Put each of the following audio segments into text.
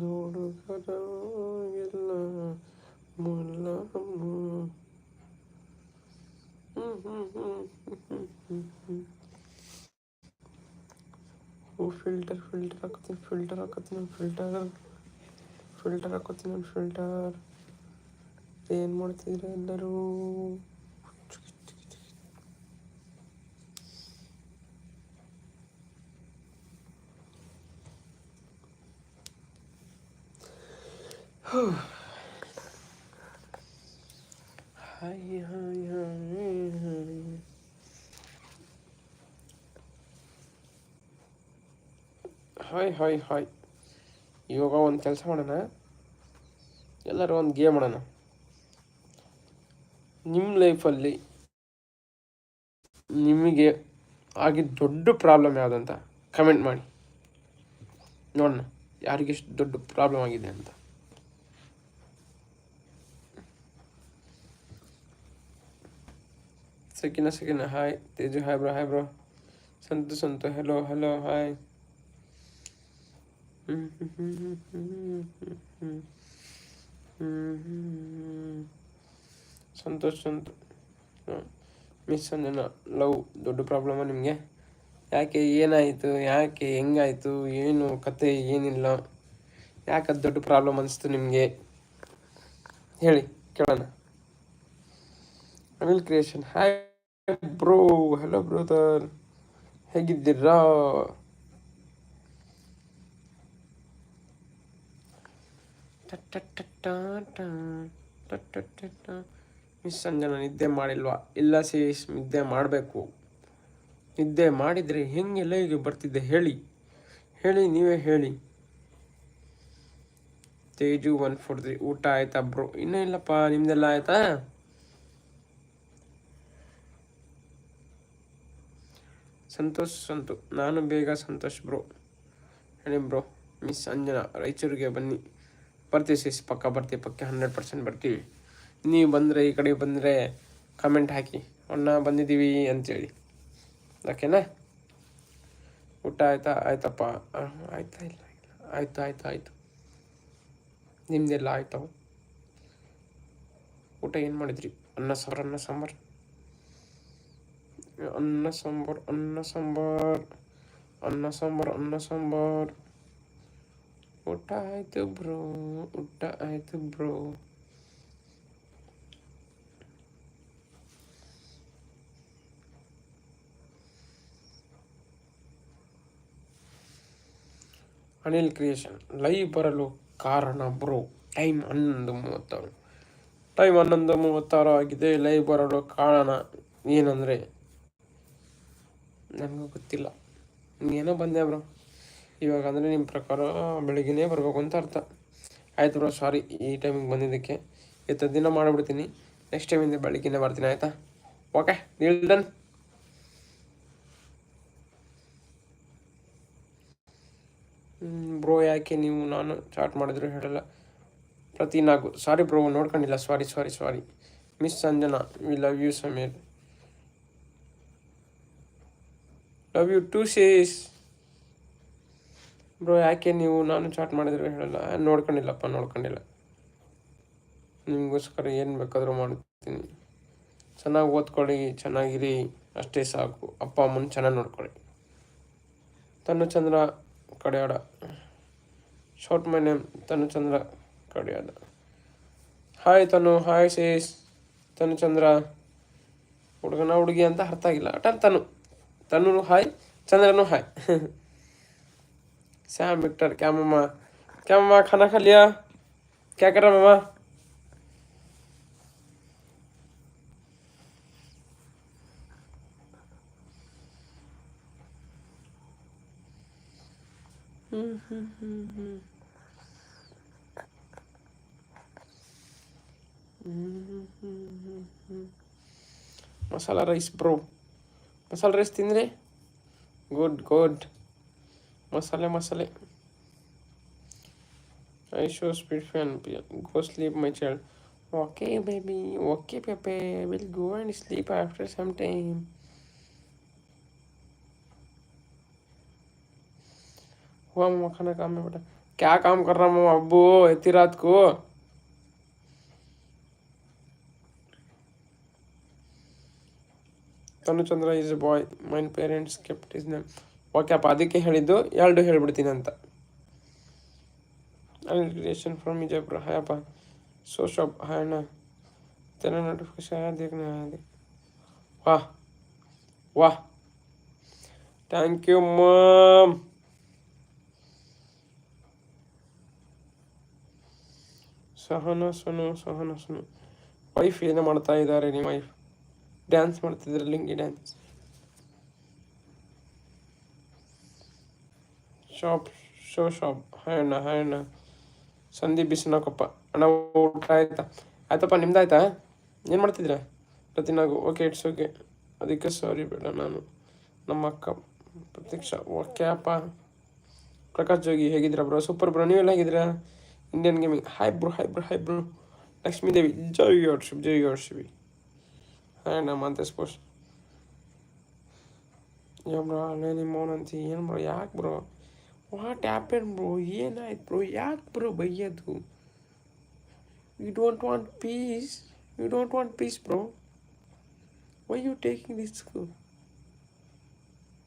ನೋಡುಗರ ಎಲ್ಲ ಮುಲ್ಲಮ್ಮ ಓ filter filter ಹಾಕೋತೀನಿ filter ಹಾಕೋತೀನಿ ಫಿಲ್ಟರ್ ಫಿಲ್ಟರ್ ಹಾಕೋತೀನಿ ನಾನು ಫಿಲ್ಟರ್ ಏನು ಮಾಡ್ತಿದ್ರೆ ಎಲ್ಲರೂ ಹಾಯ್ ಹಾಯ್ ಹಾಯ್. ಇವಾಗ ಒಂದು ಕೆಲಸ ಮಾಡೋಣ. ಎಲ್ಲರೂ ಒಂದು ಗೇಮ್ ಮಾಡೋಣ ನಿಮ್ಮ ಲೈಫಲ್ಲಿ ನಿಮಗೆ ಆಗಿದ್ದ ದೊಡ್ಡ ಪ್ರಾಬ್ಲಮ್ ಯಾವುದಂತ ಕಮೆಂಟ್ ಮಾಡಿ. ನೋಡೋಣ, ಯಾರಿಗೆ ಎಷ್ಟು ದೊಡ್ಡ ಪ್ರಾಬ್ಲಮ್ ಆಗಿದೆ ಅಂತ. Sakina Sakina, hi. Teju, hi bro hi bro. Santu Santu hello hello hi. Santosh ಅಂತ. ಮಿಸ್ ಅಂದ್ರೆ ಲವ್ ದೊಡ್ಡ ಪ್ರಾಬ್ಲಮ್ಮ ನಿಮಗೆ? ಯಾಕೆ, ಏನಾಯಿತು, ಯಾಕೆ, ಹೆಂಗಾಯಿತು, ಏನು ಕತೆ, ಏನಿಲ್ಲ. ಯಾಕೆ ಅದು ದೊಡ್ಡ ಪ್ರಾಬ್ಲಮ್ ಅನಿಸ್ತು ನಿಮಗೆ? ಹೇಳಿ, ಕೇಳೋಣ. Anil creation hi bro hello brother ಹೇಗಿದ್ದೀರಾ? ಮಿಸ್ ಸಂಜನಾ ನಿದ್ದೆ ಮಾಡಿಲ್ವಾ? ಇಲ್ಲ ಸೀಸ್ ನಿದ್ದೆ ಮಾಡಬೇಕು. ನಿದ್ದೆ ಮಾಡಿದರೆ ಹೆಂಗೆಲ್ಲ ಲೈಗೆ ಬರ್ತಿದ್ದೆ ಹೇಳಿ. ಹೇಳಿ, ನೀವೇ ಹೇಳಿ. ತೇಜು ಒನ್ ಫೋರ್ ತ್ರೀ, ಊಟ ಆಯ್ತಾ ಬ್ರೋ? ಇನ್ನೂ ಇಲ್ಲಪ್ಪ, ನಿಮ್ದೆಲ್ಲ ಆಯ್ತಾ? ಸಂತೋಷ್, ಸಂತು. ನಾನು ಬೇಗ ಸಂತೋಷ್ ಬ್ರೋ. ಹೇಳಿ ಬ್ರೋ ಮಿಸ್ ಅಂಜನಾ ರಾಯಚೂರಿಗೆ ಬನ್ನಿ. ಬರ್ತೀವಿ ಸಿಸ್ ಪಕ್ಕ ಬರ್ತೀವಿ, ಪಕ್ಕ ಹಂಡ್ರೆಡ್ ಪರ್ಸೆಂಟ್ ಬರ್ತೀವಿ. ನೀವು ಬಂದರೆ, ಈ ಕಡೆ ಬಂದರೆ ಕಮೆಂಟ್ ಹಾಕಿ. ಅಣ್ಣ ಬಂದಿದ್ದೀವಿ ಅಂತೇಳಿ. ಓಕೆನಾ ಊಟ ಆಯ್ತಾ? ಆಯ್ತಪ್ಪ. ಆಯ್ತಾ ಇಲ್ಲ ಆಯಿತು, ಆಯ್ತು ಆಯ್ತು. ನಿಮ್ದೆಲ್ಲ ಆಯಿತು? ಊಟ ಏನು ಮಾಡಿದ್ರಿ? ಅನ್ನ ಸಾರು ಅನ್ನ, ಸಾಂಬಾರು? ಅನ್ನ ಸಾಂಬಾರು ಅನ್ನ ಸಾಂಬಾರು. ಅನ್ನ ಸಾಂಬಾರು ಅನ್ನ, ಸಾಂಬಾರು. ಊಟ ಆಯ್ತು ಬ್ರೋ, ಊಟ ಆಯ್ತು ಬ್ರೋ. ಅನಿಲ್ ಕ್ರಿಯೇಷನ್ ಲೈವ್ ಬರಲು ಕಾರಣ ಬ್ರೋ, ಟೈಮ್ ಹನ್ನೊಂದು ಮೂವತ್ತಾರು. ಟೈಮ್ ಹನ್ನೊಂದು ಮೂವತ್ತಾರು ಆಗಿದೆ ಲೈವ್ ಬರಲು ಕಾರಣ ಏನಂದರೆ, ನನಗೂ ಗೊತ್ತಿಲ್ಲ. ಏನೋ ಬಂದೆ ಬ್ರೋ. ಇವಾಗ ಅಂದರೆ ನಿಮ್ಮ ಪ್ರಕಾರ ಬೆಳಿಗ್ಗೆನೇ ಬರಬೇಕು ಅಂತ ಅರ್ಥ. ಆಯ್ತು ಬ್ರೋ ಸಾರಿ ಈ ಟೈಮಿಗೆ ಬಂದಿದ್ದಕ್ಕೆ. ಇತ್ತ ದಿನ ಮಾಡಿಬಿಡ್ತೀನಿ. ನೆಕ್ಸ್ಟ್ ಟೈಮಿಂದ ಬೆಳಿಗ್ಗೆನೇ ಬರ್ತೀನಿ, ಆಯಿತಾ? ಓಕೆ ಡೀಲ್ ಬ್ರೋ ಯಾಕೆ ನೀವು ನಾನು ಚಾಟ್ ಮಾಡಿದ್ರು ಹೇಳಲ್ಲ. ಪ್ರತಿ ನಾಲ್ಕು ಸಾರಿ bro ನೋಡ್ಕೊಂಡಿಲ್ಲ. Sorry sorry sorry miss Sanjana we love you Sameer love you too says bro ಯಾಕೆ ನೀವು, ನಾನು ಚಾಟ್ ಮಾಡಿದ್ರು ಹೇಳಲ್ಲ. ನೋಡ್ಕೊಂಡಿಲ್ಲಪ್ಪ, ನೋಡ್ಕೊಂಡಿಲ್ಲ. ನಿಮಗೋಸ್ಕರ ಏನು ಬೇಕಾದರೂ ಮಾಡ್ತೀನಿ. ಚೆನ್ನಾಗಿ ಓದ್ಕೊಳ್ಳಿ, ಚೆನ್ನಾಗಿರಿ. ಅಷ್ಟೇ ಸಾಕು. ಅಪ್ಪ, ಅಮ್ಮನ ಚೆನ್ನಾಗಿ ನೋಡ್ಕೊಳ್ಳಿ. Tanu Chandra ಕಡೆಯಾಡ. Short my name Tanu Chandra ಕಡೆಯಾಡ. Hi Tanu. Hi ಶೇಷ್ Tanu Chandra ಹುಡುಗನ ಹುಡುಗಿ ಅಂತ ಅರ್ಥ ಆಗಿಲ್ಲ. ಅಟ ತನು. ತನು ಹಾಯ್ ಚಂದ್ರನು ಹಾಯ್ श्याम विक्टर, क्या मामा क्या मामा खाना खा लिया? क्या कर रहा मामा masala rice, bro. Masala rice तीन रे। Good good. मसाले मसाले I show speed fan. Go sleep, my child. Okay, baby. Okay, Pepe. We'll go and sleep after some time. हुआ मम्मा खाना काम में बेटा क्या काम कर रहा मम्मा अबू इतनी रात को Tanu Chandra is a boy mine parents kept is name ಓಕೆಪ್ಪ ಅದಕ್ಕೆ ಹೇಳಿದ್ದು ಎರಡು ಹೇಳ್ಬಿಡ್ತೀನಿ ಅಂತ. ಕ್ರಿಯೇಷನ್ ಫ್ರಮ್ ವಿಜಯಪುರ ಹಾಯಪ್ಪ ಸೋ ಶಾಪ್ ಹಾಯಣ್ಣ ತೆನ ನೋಟಿಫಿಕೇಶನ್ ಅದಕ್ಕೆ ಅದಕ್ಕೆ ವಾಹ್ ವಾಹ್ thank you ma'am Sahana, Sunu, Sahana, Sanu. Wife ಏನು ಮಾಡ್ತಾ ಇದ್ದಾರೆ, ನಿಮ್ಮ ವೈಫ್ ಡ್ಯಾನ್ಸ್ ಮಾಡ್ತಿದ್ರೆ, ಲಿಂಗಿ dance shop show shop hi ಅಣ್ಣ ಹಾಯ್ ಅಣ್ಣ ಸಂದೀಪ್ ಬಿಸಿನಾಕಪ್ಪ. ಅಣ್ಣ, ಊಟ ಆಯ್ತಾ? ಆಯ್ತಪ್ಪ, ನಿಮ್ದಾಯ್ತಾ? ಏನು ಮಾಡ್ತಿದ್ದೀರಾ? ಪ್ರತಿನಾಗು ಓಕೆ ಇಟ್ಸ್ ಓಕೆ ಅದಕ್ಕೆ ಸಾರಿ ಬೇಡ ನಾನು. ನಮ್ಮ ಅಕ್ಕ ಪ್ರತೀಕ್ಷಾ ಓಕೆ ಅಪ್ಪ. ಪ್ರಕಾಶ್ ಜೋಗಿ, ಹೇಗಿದ್ದೀರಾ ಬ್ರೋ ಸೂಪರ್ ಬ್ರೋ ನೀವೆಲ್ಲ ಹೇಗಿದ್ದೀರಾ? Indian gaming hi bro hi bro hi bro Lakshmi Devi. Jai ಯೋರ್ಶಿಪ್ Jai ಯೋರ್ ಹಾಯ್ ನಮ್ಮ ಅಂತ ಸ್ಪೋರ್ಟ್ಸ್ ಯಾ ಬ್ರೋ ಅಲ್ಲೇ ನಿಮ್ಮ ಅಂತ ಏನು ಬ್ರೋ ಯಾಕೆ ಬ್ರೋ ವಾಟ್ ಆ್ಯಪನ್ ಬ್ರೋ ಏನಾಯ್ತು ಬ್ರೋ ಯಾಕೆ ಬ್ರೋ ಬೈಯೋದು? You don't want peace You don't want peace bro why you taking risk?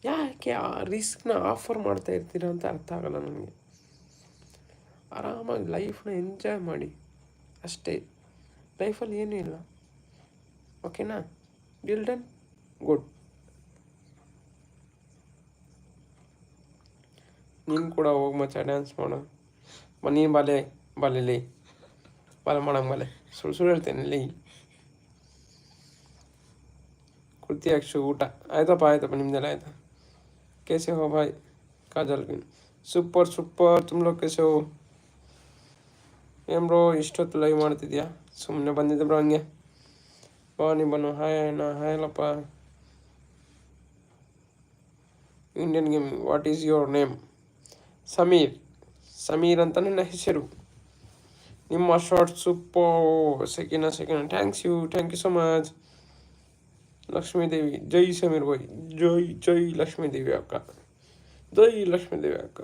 ಯಾಕೆ ಆ ರಿಸ್ಕ್ನ ಆಫರ್ ಮಾಡ್ತಾ ಇರ್ತೀರ ಅಂತ ಅರ್ಥ ಆಗಲ್ಲ ನನಗೆ. ಆರಾಮಾಗಿ ಲೈಫ್ನ ಎಂಜಾಯ್ ಮಾಡಿ. ಅಷ್ಟೇ. ಲೈಫಲ್ಲಿ ಏನೂ ಇಲ್ಲ. ಓಕೆನಾ ಡಿಲ್ ಡನ್ ಗುಡ್ ನೀನು ಕೂಡ ಹೋಗಿ ಮಚ್ಚ ಡ್ಯಾನ್ಸ್ ಮಾಡು ನೀನು ಬಾಲೆ ಬಾಲೆಲಿ ಬಾಲ ಮಾಡಂಗೆ ಬಾಲೆ ಸುಳ್ಳು ಸುಳ್ಳು ಹೇಳ್ತೇನೆ ಇಲ್ಲಿ ಕುರ್ತಿ ಅಕ್ಷು ಊಟ ಆಯ್ತಪ್ಪ ಆಯ್ತಪ್ಪ ನಿಮ್ದೆಲ್ಲ ಆಯ್ತಾ कैसे हो भाई काजल ಸೂಪರ್ ಸೂಪರ್ ತುಂಬ ಲೋಗ್ कैसे हो ಏನು ಬ್ರೋ ಇಷ್ಟೊತ್ತು ಲೈವ್ ಮಾಡ್ತಿದ್ಯಾ ಸುಮ್ಮನೆ ಬಂದಿದ್ದೆ ಬ್ರೋ ಹಂಗೆ ಬನ್ನಿ ಬನ್ನು ಹಾಯ್ ಅಣ್ಣ ಹಾಯ್ ಅಲ್ಲಪ್ಪ Indian game what is your name Sameer Sameer ಅಂತ ನನ್ನ ಹೆಸರು ನಿಮ್ಮ short super second second thanks you thank you so much Lakshmidevi ಜೈ ಸಮೀರ್ ಬಾಯ್ ಜೈ ಜೈ ಲಕ್ಷ್ಮೀದೇವಿ ಅಕ್ಕ ಜೈ ಲಕ್ಷ್ಮೀದೇವಿ ಅಕ್ಕ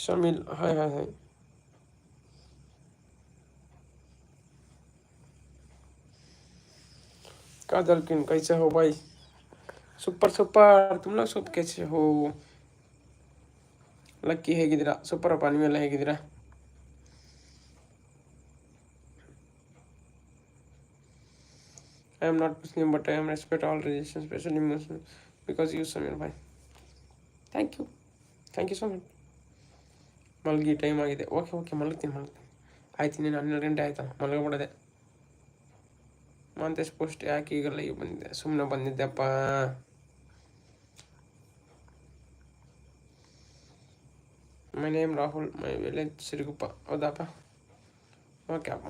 Shamil hi hi hi Kajal किन कैसे हो भाई सुपर सुपर तुम लोग सब कैसे हो ಲಕ್ಕಿ ಹೇಗಿದ್ದೀರಾ ಸೂಪರಪ್ಪ ನೀವೆಲ್ಲ ಹೇಗಿದ್ದೀರಾ I am not Muslim, but I am respect all religions, especially Muslim, because you Samir bhai. Thank you thank you so much ಮಲಗಿ ಟೈಮ್ ಆಗಿದೆ ಓಕೆ ಓಕೆ ಮಲಗ್ತೀನಿ ಮಲಗ್ತೀನಿ ಆಯ್ತು ನೀನು ಹನ್ನೆರಡು ಗಂಟೆ ಆಯ್ತಾ ಮಲಗಬಿಡದೆ ಮಂತೇಶ್ ಪೋಸ್ಟ್ ಯಾಕೆ ಈಗ ಲೈವ್ ಬಂದಿದ್ದೆ ಸುಮ್ಮನೆ ಬಂದಿದ್ದೆಪ್ಪ my name Rahul my village Siruguppa ಹೌದಪ್ಪ? ಓಕೆ ಅಪ್ಪ.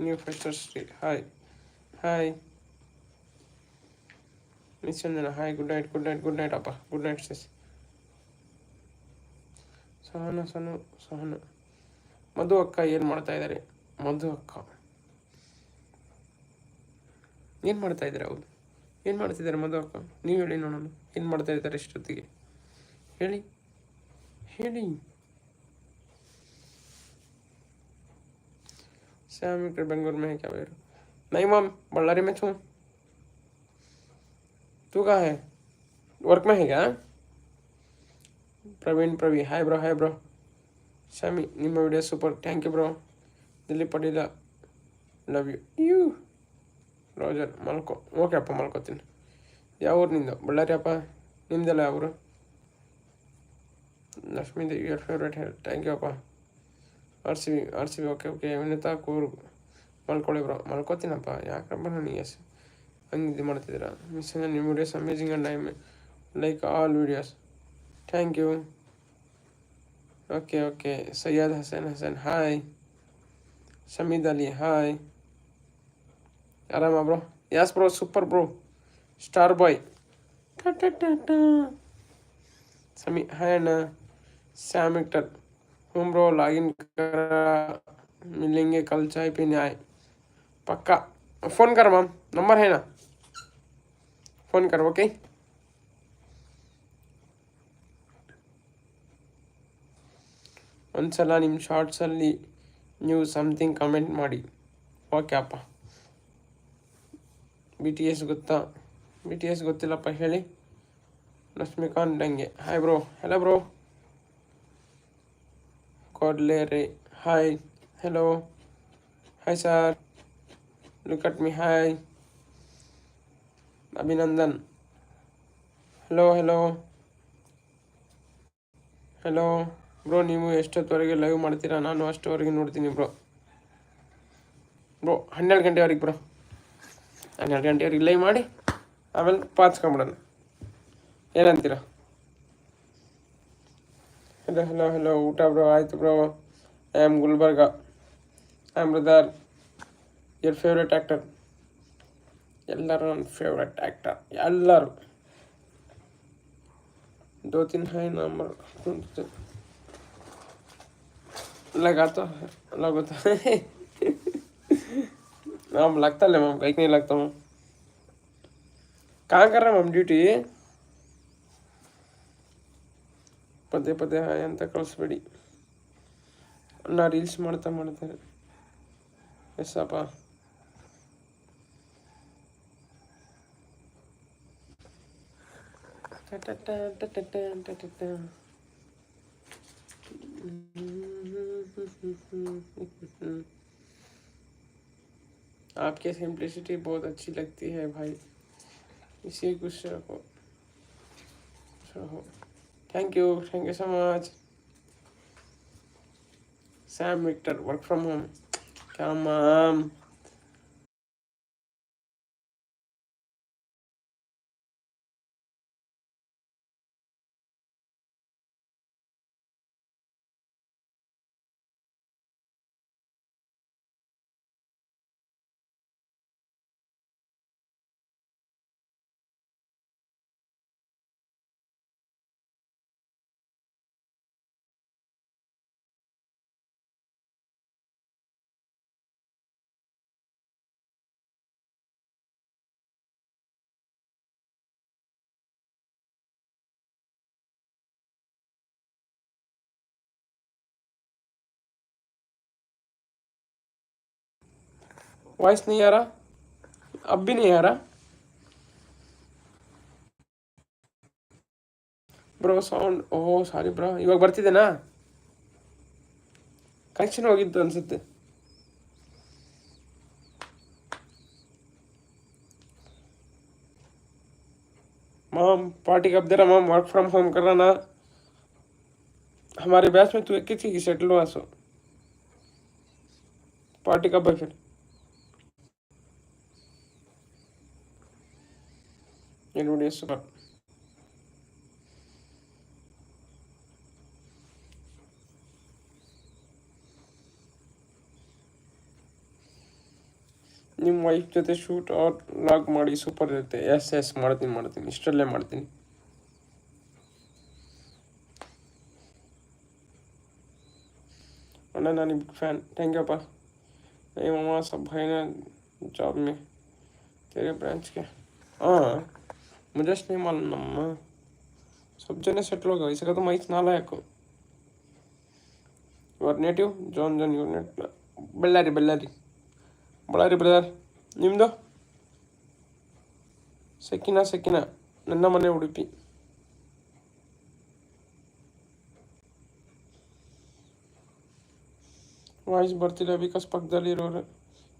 New street hi hi miss Chandana hi good night good night good night ಅಪ್ಪ. Good night sis Sahana ಸಹನು Sahana. Madhu ಅಕ್ಕ ಏನು ಮಾಡ್ತಾ ಇದ್ದಾರೆ? ಮಧು ಅಕ್ಕ. ಏನು ಮಾಡ್ತಾ ಇದ್ದಾರೆ ಹೌದು ಏನು ಮಾಡ್ತಿದ್ದಾರೆ ಮಧು ಅಕ್ಕ ನೀವು ಹೇಳಿ ನೋಡೋಣ ಏನು ಮಾಡ್ತಾ ಇದ್ದಾರೆ ಇಷ್ಟೊತ್ತಿಗೆ ಹೇಳಿ ಹೇಳಿ श्याम मीटर बेंगलोर में है क्या भैया नहीं मम बल्लारी में छू तू कहाँ है वर्क में है क्या Praveen Pravi hi bro hi bro Shami ನಿಮ್ಮ video super thank you bro Delhi ಪಡೀಲ love you you Roger ಮಲ್ಕೋ ಓಕೆ ಅಪ್ಪ ಮಲ್ಕೋತೀನಿ ಯಾವ ಊರು ನಿಂದು ಬಳ್ಳಾರಿ ಅಪ್ಪ ನಿಮ್ದೆಲ್ಲ ಯಾವ ಊರು Lakshmi Devi your favourite hair thank you ಅಪ್ಪ R C B R C B okay okay Vinita Coorg ಮಲ್ಕೊಳ್ಳಿ ಬ್ರೋ ಮಲ್ಕೋತೀನಪ್ಪ ಯಾಕಪ್ಪ ನನಗೆ ಎಸ್ ಹಂಗೆ ಇದು ಮಾಡ್ತಿದ್ದೀರಾ ಮಿಸ್ ನಿಮ್ಮ videos amazing and I like all videos thank you okay okay Syed Hasan Hasan hi Shamid Ali hi आराम bro yes bro super bro star boy Sami hi अन्ना Shyam Victor हम bro login कर. मिलेंगे कल चाय पीने आए। पक्का। फ़ोन कर मैम नंबर है ना? फ़ोन कर ओके ಒಂದ್ಸಲ ನಿಮ್ಮ ಶಾರ್ಟ್ಸಲ್ಲಿ ನೀವು ಸಮಥಿಂಗ್ ಕಮೆಂಟ್ ಮಾಡಿ ಓಕೆ ಅಪ್ಪ ಬಿ ಟಿ ಎಸ್ ಗೊತ್ತಾ? ಬಿ ಟಿ ಎಸ್ ಗೊತ್ತಿಲ್ಲಪ್ಪ, ಹೇಳಿ. Lakshmikant Dange hi bro hello bro ಕೊಡ್ಲೆ hi hello hi sir look me hi Abhinandan. Hello hello hello bro ನೀವು ಎಷ್ಟೊತ್ತುವರೆಗೆ ಲೈವ್ ಮಾಡ್ತೀರಾ? ನಾನು ಅಷ್ಟುವರೆಗೆ ನೋಡ್ತೀನಿ ಬ್ರೋ ಬ್ರೋ ಹನ್ನೆರಡು ಗಂಟೆವರೆಗೆ ಬ್ರೋ ಹನ್ನೆರಡು ಗಂಟೆವರೆಗೆ ಲೈವ್ ಮಾಡಿ ಆಮೇಲೆ ಪಾಚ್ಕೊಂಬಿಡೋಣ ಏನಂತೀರ ಹಲೋ ಹಲೋ ಹಲೋ ಊಟ ಬ್ರೋ ಆಯ್ತು bro I am Gulbarga I am brother your favourite actor ಎಲ್ಲರೂ ನನ್ನ ಫೇವ್ರೆಟ್ ಆ್ಯಕ್ಟರ್ ಎಲ್ಲರೂ दो तीन है नंबर लगा तो लगा तो मैम लगता ले मैम कहीं नहीं लगता मैम कहाँ कर रहा मैम ड्यूटी ಪದೇ ಪದೇ ಹಾಯ್ ಅಂತ ಕಳಿಸ್ಬೇಡಿ ನಾ ರೀಲ್ಸ್ ಮಾಡ್ತಾ ಮಾಡ್ತಾರೆ ಎಸ್ಸಪ್ಪ आपकी सिंप्लिसिटी बहुत अच्छी लगती है भाई। इसी कुछ रखो। Thank you thank you so much Sam Victor work from home क्या मैम वॉइस नहीं आ रहा अब भी नहीं आ रहा ಬ್ರೋ ಸೌಂಡ್ ಓಹೋ ಸಾರಿ ಬ್ರೋ ಇವಾಗ ಬರ್ತಿದೆನಾ ಕನೆಕ್ಷನ್ ಹೋಗಿದ್ದು ಅನ್ಸುತ್ತೆ माम पार्टी कब दे रहा माम वर्क फ्रॉम होम कर रहा ना हमारे बैच में तू एक ही थी कि सेटल हुआ सो पार्टी कब है फिर ನೋಡಿ ಸೂಪರ್ ನಿಮ್ಮ ವೈಫ್ ಜೊತೆ ಶೂಟ್ ಆರ್ ಲಾಗ್ ಮಾಡಿ ಸೂಪರ್ ಇರುತ್ತೆ ಎಸ್ ಎಸ್ ಮಾಡ್ತೀನಿ ಮಾಡ್ತೀನಿ ಇಷ್ಟರಲ್ಲೇ ಮಾಡ್ತೀನಿ अण्णा नानी बिग फैन थैंक यू अपा नहीं मामा सब भाई ना जॉब में तेरे ब्रांच के हाँ मुझे नहीं मालूम नम्मा सब जने सेटल होगा इसका तो माइक नाला है को your native John John your net Ballari Ballari Ballari brother ನಿಮ್ಮದು ಸೆಕಿನ ಸೆಕಿನ ನನ್ನ ಮನೆ ಉಡುಪಿ ವಾಯ್ಸ್ ಬರ್ತಿಲ್ಲ ಬಿಕಾಸ್ ಪಕ್ಕದಲ್ಲಿ ಇರೋರು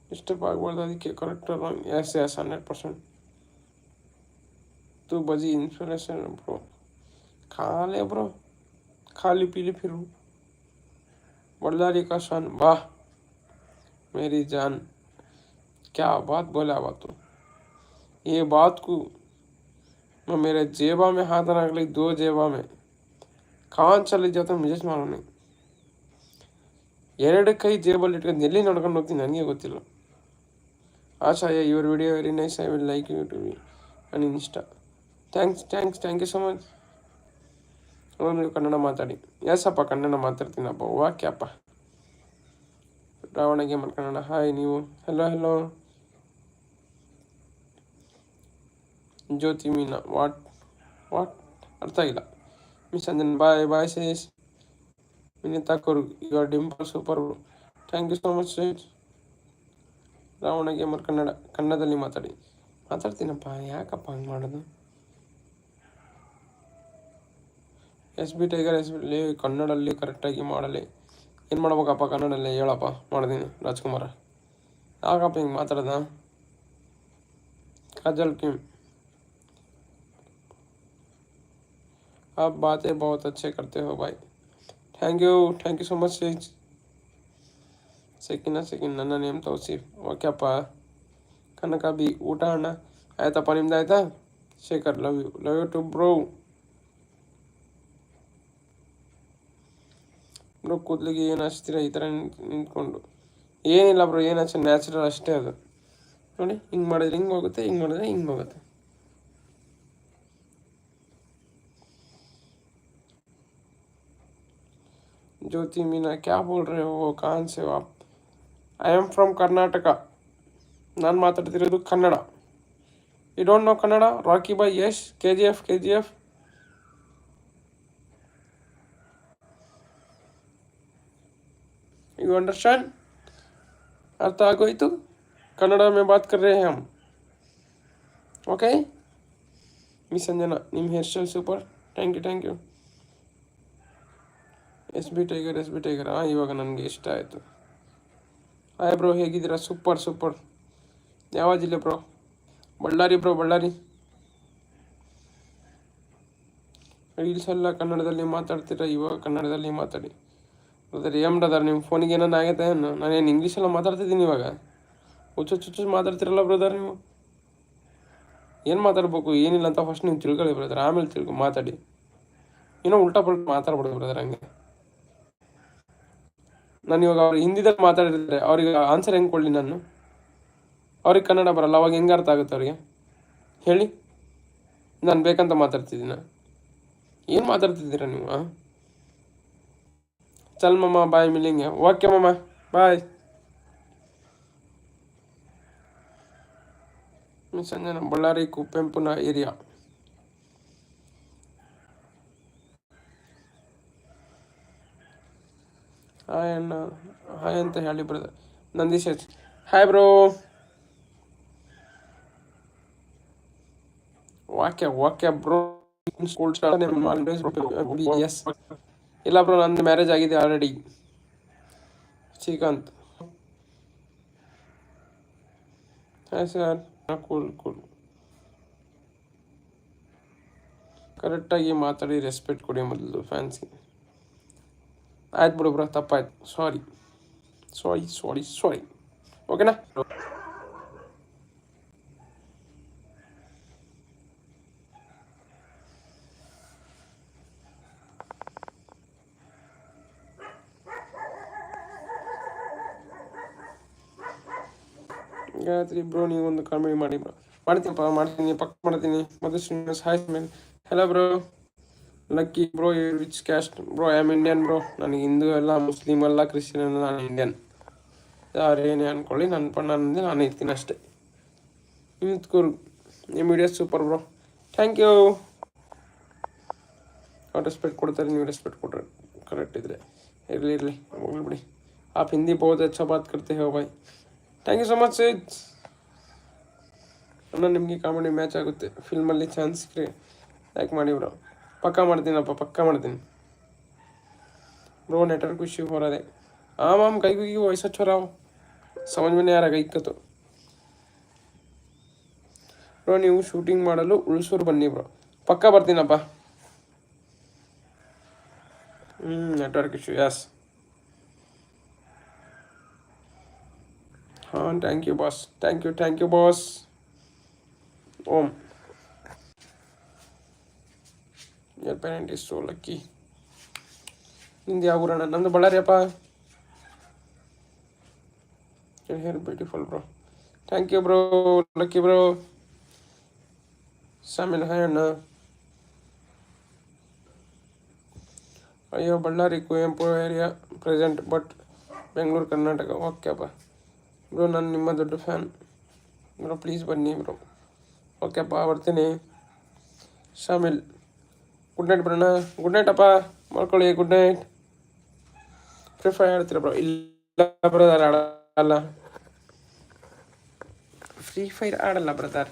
ಡಿಸ್ಟರ್ಬ್ ಆಗ್ಬಾರ್ದು ಅದಕ್ಕೆ correct yes yes hundred percent तू बजी इन्फ्लुएंसर ब्रो खा ले ब्रो खाली पीली फिर बल्लारी का शन वाह मेरी जान क्या बात बोला बात तू ये बात को मैं मेरे जेबा में हाथ रख ली दो जेबा में कहाँ चले जाता मुझे मालूम नहीं ಎರಡು ಕೈ ಜೇಬಲ್ಲಿ ಇಟ್ಕೊಂಡು ಎಲ್ಲಿ ನೋಡ್ಕೊಂಡು ಹೋಗ್ತೀನಿ ನನಗೆ ಗೊತ್ತಿಲ್ಲ Asha your video very nice I will like you to be on Insta thanks thanks thank you so much ನೀವು ಕನ್ನಡ ಮಾತಾಡಿ. ಎಸಪ್ಪ ಕನ್ನಡ ಮಾತಾಡ್ತೀನಪ್ಪ ವಾಕ್ಯಪ್ಪ ರಾವಣಗೆ ಗೇಮರ್ ಕನ್ನಡ. ಹಾಯ್ ನೀವು. Hello hello Jyoti Meena. What what ಅರ್ಥ ಆಗಿಲ್ಲ. Miss Anjan bye bye says Vinita ಈಗ Dimple super thank you so much Ravana gamer Kannada ಕನ್ನಡದಲ್ಲಿ ಮಾತಾಡಿ. ಮಾತಾಡ್ತೀನಪ್ಪ, ಯಾಕಪ್ಪ ಹಂಗೆ ಮಾಡೋದು? S B tiger S B ಕನ್ನಡಲ್ಲಿ ಕರೆಕ್ಟಾಗಿ ಮಾಡಲಿ ಏನು ಮಾಡ್ಬೇಕಪ್ಪ ಕನ್ನಡಲ್ಲಿ ಹೇಳಪ್ಪ ಮಾಡ್ತೀನಿ ರಾಜ್ಕುಮಾರ ಯಾಕಪ್ಪ ಹಿಂಗೆ ಮಾತಾಡ್ದ काजल किम आप बातें बहुत अच्छे करते हो भाई thank you thank you so much ಸೆಕಿನ ಸೆಕಿನ್ ನನ್ನ ನೇಮ್ ತೌಸೀಫ್ ಓಕೆಪ್ಪ ಕನಕ ಬಿ ಊಟ ಅಣ್ಣ ಆಯ್ತಪ್ಪ ನಿಮ್ದು ಆಯ್ತಾ Shekhar love you love you too bro bro ಕೂದಲಿಗೆ ಏನು ಹಚ್ತೀರಾ ಈ ಥರ ನಿಂತ್ಕೊಂಡು. ಏನಿಲ್ಲ ಬ್ರೋ, ಏನು ಹಚ್ಚ ನ್ಯಾಚುರಲ್ ಅಷ್ಟೇ ಅದು. ನೋಡಿ, ಹಿಂಗೆ ಮಾಡಿದ್ರೆ ಹಿಂಗೆ ಹೋಗುತ್ತೆ, ಹಿಂಗೆ ಮಾಡಿದ್ರೆ ಹಿಂಗೆ ಹೋಗುತ್ತೆ. ಜ್ಯೋತಿ ಮೀನಾ ಕ್ಯಾ ಬೋಲ್ ಓ, ಕಾನ್ ಸೇವ್. ಐ ಆಮ್ ಫ್ರಮ್ ಕರ್ನಾಟಕ ನಾನು ಮಾತಾಡ್ತಿರೋದು Kannada. You don't know Kannada Rocky bye Yash K G F K G F you understand ಅರ್ಥ आगोयतु ಕನ್ನಡ ಮೇ ಬಾತ್ ಕರ್ರೆ ಹಮ್ ಓಕೆ ಮಿ ಸಂಜನಾ ನಿಮ್ಮ hair style super thank you thank you S B tiger S B tiger ಹಾಂ ಇವಾಗ ನನಗೆ ಇಷ್ಟ ಆಯಿತು. ಹಾಯ್ ಬ್ರೋ ಹೇಗಿದ್ದೀರಾ? ಸೂಪರ್ ಸೂಪರ್ ಯಾವ ಜಿಲ್ಲೆ bro Ballari bro Ballari. Reels ಎಲ್ಲ ಕನ್ನಡದಲ್ಲಿ ಮಾತಾಡ್ತೀರಾ? ಇವಾಗ ಕನ್ನಡದಲ್ಲಿ ಮಾತಾಡಿ. ಬ್ರದರ್, ಏನು ಬ್ರದರ್ ನಿಮ್ಮ ಫೋನಿಗೆ ಏನೇನು ಆಗೈತೆ? ಏನು ನಾನೇನು ಇಂಗ್ಲೀಷೆಲ್ಲ ಮಾತಾಡ್ತಿದ್ದೀನಿ ಇವಾಗ. ಹುಚ್ಚು ಹುಚ್ಚು ಮಾತಾಡ್ತಿರಲ್ಲ ಬ್ರದರ್ ನೀವು? ಏನು ಮಾತಾಡ್ಬೇಕು? ಏನಿಲ್ಲ ಅಂತ ಫಸ್ಟ್ ನೀವು ತಿಳ್ಕೊಳ್ಳಿ ಬ್ರದರ್, ಆಮೇಲೆ ತಿಳ್ಕೊ, ಮಾತಾಡಿ. ಏನೋ ಉಲ್ಟಾ ಪಲ್ಟ ಮಾತಾಡ್ಬೋದು ಬ್ರದರ್ ಹಂಗೆ. ನಾನು ಇವಾಗ ಅವ್ರು ಹಿಂದಿದಲ್ಲಿ ಮಾತಾಡಿದರೆ ಅವ್ರಿಗೆ ಆನ್ಸರ್ ಹೆಂಗೆ ಕೊಡಲಿ ನಾನು? ಅವ್ರಿಗೆ ಕನ್ನಡ ಬರಲ್ಲ, ಅವಾಗ ಹೆಂಗೆ ಅರ್ಥ ಆಗುತ್ತೆ ಅವ್ರಿಗೆ? ಹೇಳಿ. ನಾನು ಬೇಕಂತ ಮಾತಾಡ್ತಿದ್ದೀನ. ಏನು ಮಾತಾಡ್ತಿದ್ದೀರಾ ನೀವು ಮಮ್ಮ ಬಾಯ್ ಮಿಲಿಂಗ್ ಓಕೆ ಮಮ್ಮ ಬಾಯ್ ಸಂಜನ ಬಳ್ಳಾರಿ ಕುಪ್ಪೆಂಪುನ ಏರಿಯಾ ಹಾಯ್ ಅಣ್ಣ ಹಾಯ್ ಅಂತ ಹೇಳಿ ಬ್ರದರ್ ನಂದೀಶ್ ಹಾಯ್ ಬ್ರೋ ವಾಕ್ಯ ವಾಕ್ಯ ಬ್ರೋ ಸ್ಕೂಲ್ ಸ್ಟಾರ್ಟ್ ಎಸ್ ಇಲ್ಲ ಬ್ರೋ ನಂದು ಮ್ಯಾರೇಜ್ ಆಗಿದೆ already Srikanth. Hi sir cool cool ಕರೆಕ್ಟಾಗಿ ಮಾತಾಡಿ ರೆಸ್ಪೆಕ್ಟ್ ಕೊಡಿ ಮೊದಲು ಫ್ಯಾನ್ಸ್ಗೆ ಆಯ್ತು ಬಿಡು ಬ್ರೋ ತಪ್ಪಾಯ್ತು. ಸಾರಿ ಸಾರಿ ಸಾರಿ ಸಾರಿ ಓಕೆನಾ ಗಾಯತ್ರಿ ಬ್ರೋ ನೀವೊಂದು ಕಾಮಿಡಿ ಮಾಡಿ ಬ್ರೋ ಮಾಡ್ತೀನಪ್ಪ ಮಾಡ್ತೀನಿ ಪಕ್ಕ ಮಾಡ್ತೀನಿ Madhu Srinivas hi smell hello bro lucky bro rich caste bro I am Indian bro ನನಗೆ ಹಿಂದೂ ಎಲ್ಲ ಮುಸ್ಲಿಮ್ ಎಲ್ಲ ಕ್ರಿಶ್ಚಿಯನ್ ಎಲ್ಲ ನಾನು ಇಂಡಿಯನ್ ಯಾರು ಏನೇ ಅಂದ್ಕೊಳ್ಳಿ ನನ್ನ ಪಣ್ಣ ನಂದು ನಾನು ಇರ್ತೀನಿ ಅಷ್ಟೇ ನಿಂತ್ಕೋರು ನಿಮ್ಮ video super bro thank you ಅವ್ರು ರೆಸ್ಪೆಕ್ಟ್ ಕೊಡ್ತಾರೆ ನೀವು ರೆಸ್ಪೆಕ್ಟ್ ಕೊಟ್ರೆ ಕರೆಕ್ಟ್ ಇದ್ರೆ ಇರಲಿ ಇರಲಿ ಹೋಗ್ಲಿ ಬಿಡಿ आप हिंदी बहुत अच्छा बात करते हो भाई ಥ್ಯಾಂಕ್ ಯು ಸೊ ಮಚ್ ಸೇಜ್ ಅನ್ನೋ ನಿಮಗೆ ಕಾಮಿಡಿ ಮ್ಯಾಚ್ ಆಗುತ್ತೆ. ಫಿಲ್ಮಲ್ಲಿ ಚಾನ್ಸ್ ಸಿಕ್ಕರೆ ಯಾಕೆ ಮಾಡಿ ಬ್ರೋ ಪಕ್ಕ ಮಾಡ್ತೀನಪ್ಪ, ಪಕ್ಕಾ ಮಾಡ್ತೀನಿ. ಬ್ರೋ ನೆಟ್ವರ್ಕ್ ಖುಷಿ ಹೋರಾದೆ ಆಮ್ ಆಮ್ ಕೈಗುಗಿ ವಯಸ್ಸ ಚೋರಾವ್ ಸಮಜ್ ಮನೆ ಯಾರ ಕೈಕತ್ತು ಬ್ರೋ ನೀವು ಶೂಟಿಂಗ್ ಮಾಡಲು ಉಳ್ಸೂರು ಬನ್ನಿ ಬ್ರೋ ಪಕ್ಕ ಬರ್ತೀನಪ್ಪ. ಹ್ಞೂ ನೆಟ್ವರ್ಕ್ ಇಶ್ಯೂ ಎಸ್ ಹಾಂ thank you boss thank you thank you boss Om your parent is so lucky ನಿಂದು ಯಾವ ಊರಣ್ಣ ನಂದು ಬಳ್ಳಾರಿಯಪ್ಪ hair beautiful bro thank you bro lucky bro Samil hi ಅಣ್ಣ ಅಯ್ಯೋ Bellary Kuvempu area present but Bengaluru Karnataka ಓಕೆಪ್ಪ bro ನಾನು ನಿಮ್ಮ ದೊಡ್ಡ fan bro please ಬನ್ನಿ ಬ್ರೋ ಓಕೆಪ್ಪ ಬರ್ತೀನಿ. ಶಾಮಿಲ್ ಗುಡ್ ನೈಟ್ ಬರೋಣ. ಗುಡ್ ನೈಟ್ ಅಪ್ಪ ಮಾಡ್ಕೊಳ್ಳಿ ಗುಡ್ ನೈಟ್ ಫ್ರೀ ಫೈರ್ ಆಡ್ತೀರಾ ಬ್ರೋ ಇಲ್ಲ ಬ್ರದರ್ ಆಡಲ್ಲ. ಫ್ರೀ ಫೈರ್ ಆಡಲ್ಲ ಬ್ರದರ್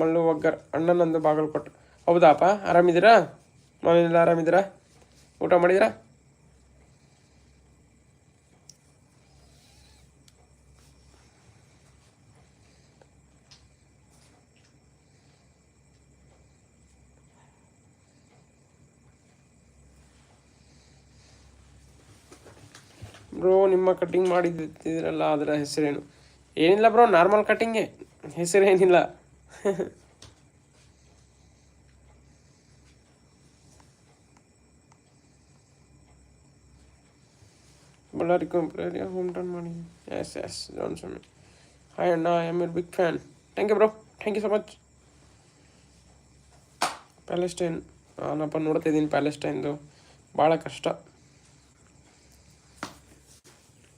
ಮಳ್ಳು ಒಗ್ಗರ್, ಅಣ್ಣನೊಂದು ಬಾಗಲ್ಕೊಟ್ರು ಹೌದಾಪ್ಪ ಆರಾಮಿದ್ದೀರಾ? ಮನೆಯಲ್ಲ ಆರಾಮಿದ್ದೀರಾ? ಊಟ ಮಾಡಿದ್ದೀರಾ ಬ್ರೋ ನಿಮ್ಮ ಕಟ್ಟಿಂಗ್ ಮಾಡಿದ್ದಿದ್ರಲ್ಲ ಅದರ ಹೆಸರೇನು? ಏನಿಲ್ಲ ಬ್ರೋ ನಾರ್ಮಲ್ ಕಟ್ಟಿಂಗೇ ಹೆಸರೇನಿಲ್ಲ ಬಳ್ಳಾರಿ ಕಂಪ್ಲೇರಿಯ ಹೋಮ್ ಟನ್ ಮಾಡಿ. ಎಸ್ ಎಸ್ ಜಾನ್ಸನ್ ಹಾಯ್ ಅಣ್ಣ I am your big fan thank you bro thank you so much Palestine ನಾನಪ್ಪ ನೋಡ್ತಾ ಇದ್ದೀನಿ ಪ್ಯಾಲೆಸ್ಟೈನ್ದು ಭಾಳ ಕಷ್ಟ.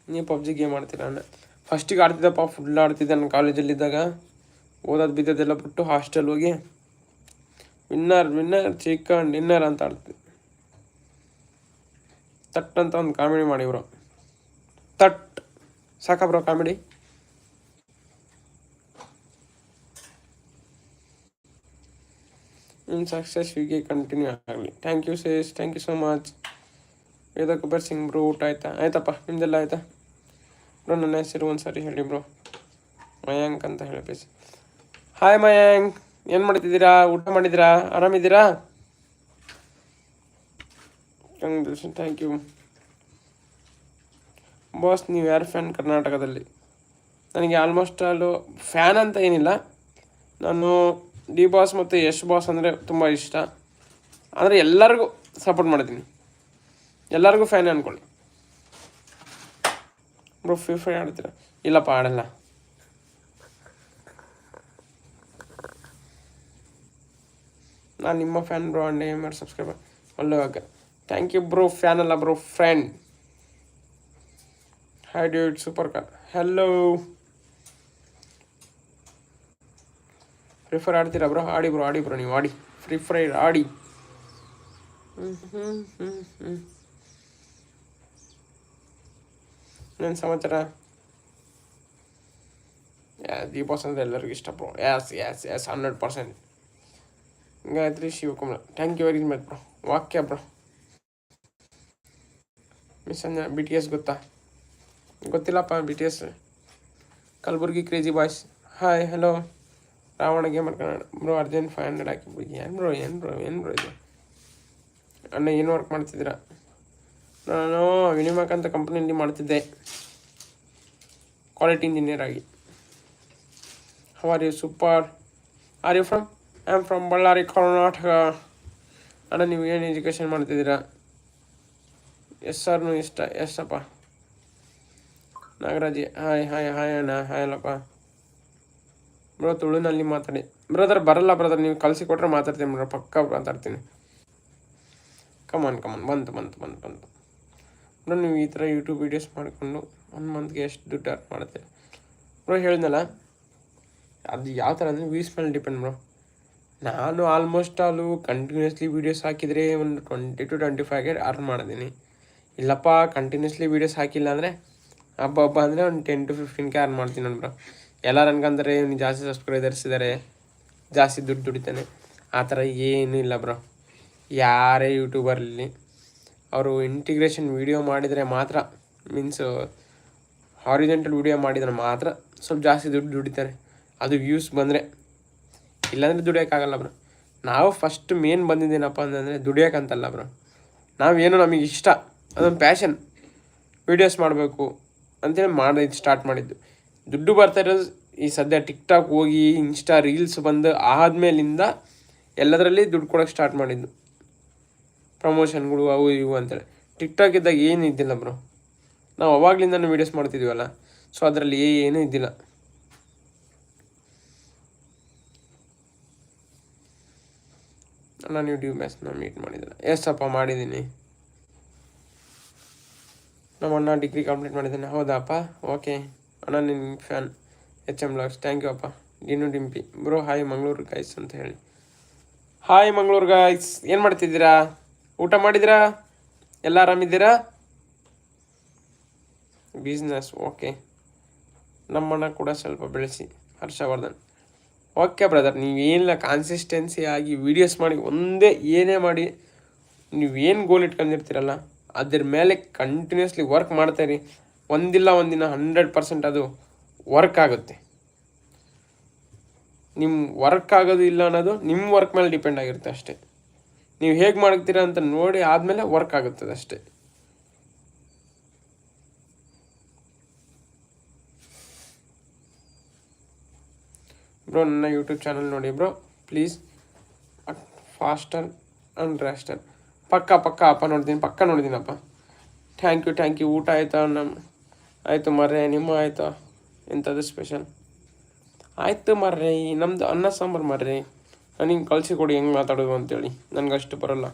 ನೀವು ಪಬ್ಜಿ ಗೇಮ್ ಆಡ್ತೀರ ಅಣ್ಣ ಫಸ್ಟಿಗೆ ಆಡ್ತಿದ್ದಪ್ಪ ಫುಲ್ ಆಡ್ತಿದ್ದೆ ನಾನು ಕಾಲೇಜಲ್ಲಿದ್ದಾಗ ಓದೋದು ಬಿದ್ದದೆಲ್ಲ ಬಿಟ್ಟು ಹಾಸ್ಟೆಲ್ ಹೋಗಿ ವಿನ್ನರ್ ವಿನ್ನರ್ ಚಿಕನ್ ಡಿನ್ನರ್ ಅಂತ ಆಡ್ತಿದ್ದೆ. ತಟ್ ಅಂತ ಒಂದು ಕಾಮಿಡಿ ಮಾಡಿ ಬ್ರೋ ತಟ್. ಸಾಕ ಬ್ರೋ ಕಾಮಿಡಿ ಇನ್ ಸಕ್ಸಸ್ ಹೀಗೆ ಕಂಟಿನ್ಯೂ ಆಗಲಿ. Thank you says thank you so much Veda Kuber Singh bro ಊಟ ಆಯ್ತಾ? ಆಯ್ತಪ್ಪ, ನಿಮ್ದೆಲ್ಲ ಆಯ್ತಾ? ಬ್ರೋ ನನ್ನ ಹೆಸರು ಒಂದು ಸಾರಿ ಹೇಳಿ ಬ್ರೋ ಮಯಾಂಕ್ ಅಂತ ಹೇಳಿ ಪ್ಲೀಸ್ ಹಾಯ್ ಮಯಾಂಕ್, ಏನು ಮಾಡ್ತಿದ್ದೀರಾ? ಊಟ ಮಾಡಿದ್ದೀರಾ? ಆರಾಮಿದ್ದೀರಾ? ಥ್ಯಾಂಕ್ ಯು ಬಾಸ್ ನೀವು ಯಾರು ಫ್ಯಾನ್ ಕರ್ನಾಟಕದಲ್ಲಿ? ನನಗೆ ಆಲ್ಮೋಸ್ಟ್ ಆಲು ಫ್ಯಾನ್ ಅಂತ ಏನಿಲ್ಲ. ನಾನು ಡಿ ಬಾಸ್ ಮತ್ತು ಯಶ್ ಬಾಸ್ ಅಂದರೆ ತುಂಬ ಇಷ್ಟ. ಅಂದರೆ ಎಲ್ಲರಿಗೂ ಸಪೋರ್ಟ್ ಮಾಡಿದ್ದೀನಿ. ಎಲ್ಲರಿಗೂ ಫ್ಯಾನ್ ಅಂದ್ಕೊಳ್ಳಿ ಬ್ರೋ ಫ್ರೀ ಫೈರ್ ಆಡ್ತೀರಾ? ಇಲ್ಲಪ್ಪ ಆಡಲ್ಲ ನಾನು ನಿಮ್ಮ fan bro and M R subscriber ಒಳ್ಳೆವಾಗ thank you bro fan ಅಲ್ಲ bro friend hi dude super car hello free fire ಆಡ್ತೀರಾ bro? ಆಡಿ ಬ್ರೋ ಆಡಿ ಬ್ರೋ, ನೀವು ಆಡಿ. ಫ್ರೀ ಫೈರ್ ಆಡಿ. ಹ್ಞೂ ಹ್ಞೂ ಹ್ಞೂ ಹ್ಞೂ ಏನು ಸಮಾಚಾರ? ದೀಪಾಸ್ ಅಂದರೆ ಎಲ್ಲರಿಗೂ ಇಷ್ಟ bro yes yes yes hundred percent Gayatri Shivakumar. Thank you very much bro ವಾಕ್ಯ bro miss Anjana B T S ಗೊತ್ತಾ? ಗೊತ್ತಿಲ್ಲಪ್ಪ B T S Kalaburagi crazy boys hi hello Ravana gamer Kannada. Bro urgent five hundred ಹಾಕಿ ಏನು bro ಏನು bro ಏನು bro ಇದು? ಅಣ್ಣ, ಏನು work ಮಾಡ್ತಿದ್ದೀರಾ? ನಾನು ವಿನಿಮಾಕ್ ಅಂತ ಕಂಪ್ನಿಯಲ್ಲಿ ಮಾಡ್ತಿದ್ದೆ. ಕ್ವಾಲಿಟಿ ಇಂಜಿನಿಯರ್ ಆಗಿ. Are you super are you from I am from Ballari Karnataka ಅಣ್ಣ, ನೀವು ಏನು ಎಜುಕೇಷನ್ ಮಾಡ್ತಿದ್ದೀರಾ? ಎಸ್ ಸರ್ನು ಇಷ್ಟ ಎಸ್ ಅಪ್ಪ. ನಾಗರಾಜ್ ಹಾಯ್ ಹಾಯ್ ಹಾಯ್ ಅಣ್ಣ ಹಾಯ್ ಅಲ್ಲಪ್ಪ. ಬ್ರೋ ತುಳುನಲ್ಲಿ ಮಾತಾಡಿ. ಬ್ರದರ್ ಬರಲ್ಲ ಬ್ರದರ್ ನೀವು ಕಳಿಸಿ ಕೊಟ್ಟರೆ ಮಾತಾಡ್ತೀನಿ ಬ್ರೋ ಪಕ್ಕ ಮಾತಾಡ್ತೀನಿ ಕಮಾನ್ ಕಮಾನ್ ಬಂತು ಬಂತು ಬಂತು ಬಂತು. ಬ್ರೋ ನೀವು ಈ ಥರ ಯೂಟ್ಯೂಬ್ ವೀಡಿಯೋಸ್ ಮಾಡಿಕೊಂಡು ಒನ್ ಮಂತ್ಗೆ ಎಷ್ಟು ದುಡ್ಡು ಅರ್ನ್ ಮಾಡುತ್ತೆ? ಬ್ರೋ ಹೇಳಿದ್ನಲ್ಲ, ಅದು ಯಾವ ಥರ ಅಂದರೆ ವ್ಯೂಸ್ ಮೇಲೆ ಡಿಪೆಂಡ್ ಬ್ರೋ ನಾನು ಆಲ್ಮೋಸ್ಟ್ ಆಲು ಕಂಟಿನ್ಯೂಸ್ಲಿ ವೀಡಿಯೋಸ್ ಹಾಕಿದರೆ ಒಂದು ಟ್ವೆಂಟಿ ಟು ಟ್ವೆಂಟಿ ಫೈವ್ಗೆ ಅರ್ನ್ ಮಾಡಿದ್ದೀನಿ. ಇಲ್ಲಪ್ಪ ಕಂಟಿನ್ಯೂಸ್ಲಿ ವೀಡಿಯೋಸ್ ಹಾಕಿಲ್ಲ ಅಂದರೆ ಹಬ್ಬ ಹಬ್ಬ ಅಂದರೆ ಒಂದು ಟೆನ್ ಟು ಫಿಫ್ಟೀನ್ಗೆ ಅರ್ನ್ ಮಾಡ್ತೀನಿ ನಾನು ಬ್ರೋ ಎಲ್ಲ ನನಗಂದರೆ ಇವ್ನು ಜಾಸ್ತಿ ಸಬ್ಸ್ಕ್ರೈಬರ್ಸ್ ಇದ್ದಾರೆ ಜಾಸ್ತಿ ದುಡ್ಡು ದುಡಿತಾನೆ. ಆ ಥರ ಏನೂ ಇಲ್ಲ ಬ್ರೋ ಯಾರೇ ಯೂಟ್ಯೂಬರಲ್ಲಿ ಅವರು ಇಂಟಿಗ್ರೇಷನ್ ವೀಡಿಯೋ ಮಾಡಿದರೆ ಮಾತ್ರ ಮೀನ್ಸ್ ಹಾರಿಜೆಂಟಲ್ ವೀಡಿಯೋ ಮಾಡಿದರೆ ಮಾತ್ರ ಸ್ವಲ್ಪ ಜಾಸ್ತಿ ದುಡ್ಡು ದುಡಿತಾರೆ. ಅದು ವ್ಯೂಸ್ ಬಂದರೆ, ಇಲ್ಲಾಂದರೆ ದುಡಿಯೋಕ್ಕಾಗಲ್ಲ ಬ್ರೋ ನಾವು ಫಸ್ಟ್ ಮೇನ್ ಬಂದಿದ್ದೇನಪ್ಪ ಅಂತಂದರೆ ದುಡಿಯೋಕ್ಕಂತಲ್ಲ ಬ್ರೋ ನಾವೇನು ನಮಗೆ ಇಷ್ಟ, ಅದೊಂದು ಪ್ಯಾಷನ್ ವೀಡಿಯೋಸ್ ಮಾಡಬೇಕು ಅಂತೇಳಿ ಮಾಡಿದ್ದು ಸ್ಟಾರ್ಟ್ ಮಾಡಿದ್ದು. ದುಡ್ಡು ಬರ್ತಾ ಇರೋದು ಈ ಸದ್ಯ ಟಿಕ್ ಟಾಕ್ ಹೋಗಿ ಇನ್ಸ್ಟಾ ರೀಲ್ಸ್ ಬಂದು ಆದಮೇಲಿಂದ ಎಲ್ಲದರಲ್ಲಿ ದುಡ್ಡು ಕೊಡೋಕ್ಕೆ ಸ್ಟಾರ್ಟ್ ಮಾಡಿದ್ದು. ಪ್ರಮೋಷನ್ಗಳು ಅವು ಇವು ಅಂತೇಳಿ ಟಿಕ್ ಟಾಕ್ ಇದ್ದಾಗ ಏನು ಇದ್ದಿಲ್ಲ ಬ್ರೋ ನಾವು ಅವಾಗ್ಲಿಂದನೂ ವೀಡಿಯೋಸ್ ಮಾಡ್ತಿದ್ವಲ್ಲ ಸೊ ಅದರಲ್ಲಿ ಏನೂ ಇದ್ದಿಲ್ಲ. ನಾನು ಯೂಟ್ಯೂಬ್ ಮ್ಯಾಚ್ನ ಮೀಟ್ ಮಾಡಿದ್ದಿಲ್ಲ ಎಷ್ಟಪ್ಪ ಮಾಡಿದ್ದೀನಿ. ನಮ್ಮ ಅಣ್ಣ ಡಿಗ್ರಿ ಕಂಪ್ಲೀಟ್ ಮಾಡಿದ್ದಾನೆ. ಹೌದಾಪ್ಪ? ಓಕೆ ಅಣ್ಣ ನಿನ್ನ fan H M blogs thank you ಅಪ್ಪ. Dinu Dimpi. Bro hi Mangaluru guys ಅಂತ ಹೇಳಿ. ಹಾಯ್ ಮಂಗಳೂರು ಗಾಯ್ಸ್ ಏನು ಮಾಡ್ತಿದ್ದೀರಾ? ಊಟ ಮಾಡಿದಿರಾ ಎಲ್ಲ ಆರಾಮಿದ್ದೀರಾ? ಬಿಸ್ನೆಸ್ ಓಕೆ ನಮ್ಮನ್ನ ಕೂಡ ಸ್ವಲ್ಪ ಬೆಳೆಸಿ, ಹರ್ಷವರ್ಧನ್. ಓಕೆ ಬ್ರದರ್ ನೀವೇನಿಲ್ಲ ಕಾನ್ಸಿಸ್ಟೆನ್ಸಿ ಆಗಿ ವೀಡಿಯೋಸ್ ಮಾಡಿ, ಒಂದೇ ಏನೇ ಮಾಡಿ ನೀವೇನು ಗೋಲ್ ಇಟ್ಕೊಂಡಿರ್ತೀರಲ್ಲ, ಅದ್ರ ಮೇಲೆ ಕಂಟಿನ್ಯೂಸ್ಲಿ ವರ್ಕ್ ಮಾಡ್ತೀರಿ ಒಂದಿಲ್ಲ ಒಂದಿನ ಹಂಡ್ರೆಡ್ ಪರ್ಸೆಂಟ್ ಅದು ವರ್ಕ್ ಆಗುತ್ತೆ. ನಿಮ್ಮ ವರ್ಕ್ ಆಗೋದು ಇಲ್ಲ ಅನ್ನೋದು ನಿಮ್ಮ ವರ್ಕ್ ಮೇಲೆ ಡಿಪೆಂಡ್ ಆಗಿರುತ್ತೆ ಅಷ್ಟೇ. ನೀವು ಹೇಗೆ ಮಾಡ್ತೀರಾ ಅಂತ ನೋಡಿ ಆದಮೇಲೆ ವರ್ಕ್ ಆಗುತ್ತದೆ ಅಷ್ಟೇ. ಬ್ರೋ, ನನ್ನ ಯೂಟ್ಯೂಬ್ ಚಾನಲ್ ನೋಡಿ bro. Please faster and raster ಪಕ್ಕ ಪಕ್ಕ, ಅಪ್ಪ ನೋಡ್ದೀನಿ ಪಕ್ಕ ನೋಡಿದ್ದೀನಪ್ಪ. ಥ್ಯಾಂಕ್ ಯು ಥ್ಯಾಂಕ್ ಯು ಊಟ ಆಯಿತಾ? ನಮ್ಮ ಆಯಿತು ಮರ್ರೆ, ನಿಮ್ಮ ಆಯಿತಾ? ಎಂಥದ್ದು ಸ್ಪೆಷಲ್ ಆಯಿತು ಮರ್ರೆ ನಮ್ಮದು ಅನ್ನ ಸಾಂಬಾರು ಮರ್ರೆ. ನನಗೆ ಕಳಿಸಿ ಕೊಡಿ, ಹೆಂಗೆ ಮಾತಾಡೋದು ಅಂತೇಳಿ. ನನಗೆ ಅಷ್ಟು ಬರೋಲ್ಲ.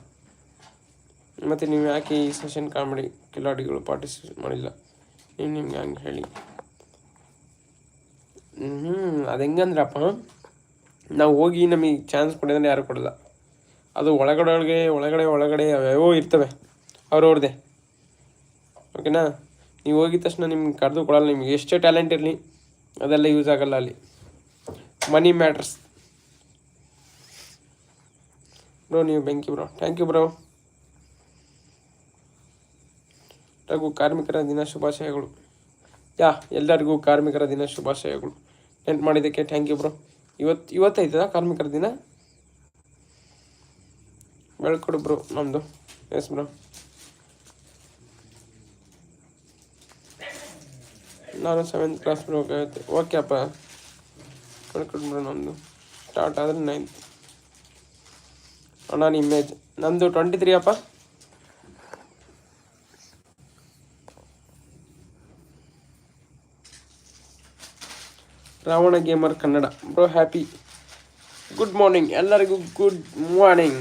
ಮತ್ತು ನೀವು ಯಾಕೆ ಈ ಸೆಷನ್ ಕಾಮಿಡಿ ಕಿಲಾಡಿಗಳು ಪಾರ್ಟಿಸಿಪೇಟ್ ಮಾಡಿಲ್ಲ? ನೀವು ನಿಮ್ಗೆ ಹಂಗೆ ಹೇಳಿ. ಹ್ಞೂ ಅದು ಹೆಂಗಂದ್ರಪ್ಪ? ನಾವು ಹೋಗಿ ನಮಗೆ ಚಾನ್ಸ್ ಕೊಡಿದ್ರೆ ಯಾರು ಕೊಡಲ್ಲ. ಅದು ಒಳಗಡೆ ಒಳಗೆ ಒಳಗಡೆ ಒಳಗಡೆ ಯಾವ್ಯಾವೋ ಇರ್ತವೆ. ಅವ್ರವ್ರದ್ದೇ. ಓಕೆನಾ? ನೀವು ಹೋಗಿದ ತಕ್ಷಣ ನಿಮ್ಗೆ ಕರೆದು ಕೊಡಲ್ಲ, ನಿಮ್ಗೆ ಎಷ್ಟೇ ಟ್ಯಾಲೆಂಟ್ ಇರಲಿ, ಅದೆಲ್ಲ ಯೂಸ್ ಆಗಲ್ಲ ಅಲ್ಲಿ. ಮನಿ ಮ್ಯಾಟ್ರಸ್ ಬ್ರೋ ನೀವು ಬೆಂಕಿ ಬ್ರೋ ಥ್ಯಾಂಕ್ ಯು ಬ್ರೋ ಎಲ್ಲರಿಗೂ ಕಾರ್ಮಿಕರ ದಿನ ಶುಭಾಶಯಗಳು. ಯಾ, ಎಲ್ಲರಿಗೂ ಕಾರ್ಮಿಕರ ದಿನ ಶುಭಾಶಯಗಳು. ನೆನ್ಪು ಮಾಡಿದ್ದಕ್ಕೆ ಥ್ಯಾಂಕ್ ಯು ಬ್ರೋ ಇವತ್ತು ಇವತ್ತೈತದ ಕಾರ್ಮಿಕರ ದಿನ? ಬೆಳ್ಕೊಡು ಬ್ರೋ ನಮ್ಮದು ಎಸ್ ಬ್ರೋ ನಾನು ಸೆವೆಂತ್ ಕ್ಲಾಸ್ ಬ್ರೋ ಓಕೆ, ಅಪ್ಪ. ಬೆಳ್ಕೊಡು ಬ್ರೋ ನಮ್ಮದು ಸ್ಟಾರ್ಟ್ ಆದರೆ ನೈನ್ತ್ ಅಣ್ಣ ಇಮೇಜ್ ನಂದು ಟ್ವೆಂಟಿ ತ್ರೀ ಅಪ್ಪ. Ravana gamer Kannada. Bro happy good morning ಎಲ್ಲರಿಗೂ good morning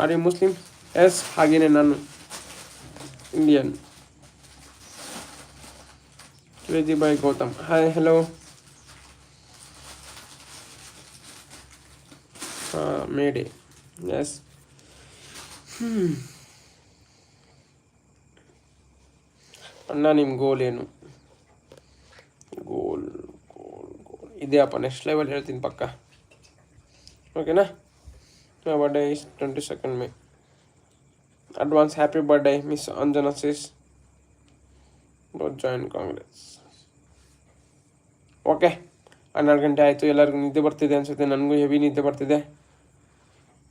are you Muslim yes ಹಾಗೇನೆ ನಾನು. Indian crazy boy Gautam hi hello ಮೇಡೆ yes ಅಣ್ಣ ನಿಮ್ಮ ಗೋಲ್ ಏನು? ಗೋಲ್ ಗೋಲ್ ಗೋಲ್ ಇದೆಯಪ್ಪ ನೆಕ್ಸ್ಟ್ ಲೆವೆಲ್ ಹೇಳ್ತೀನಿ ಪಕ್ಕ. ಓಕೆನಾ birthday is twenty second May advance happy birthday miss Anjana sis join Congress okay ಹನ್ನೆರಡು ಗಂಟೆ ಆಯಿತು. ಎಲ್ಲರಿಗೂ ನಿದ್ದೆ ಬರ್ತಿದೆ ಅನಿಸುತ್ತೆ. ನನಗೂ ಹೆವಿ ನಿದ್ದೆ ಬರ್ತಿದೆ.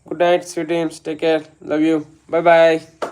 good night sweet dreams. Take care. Love you. Bye bye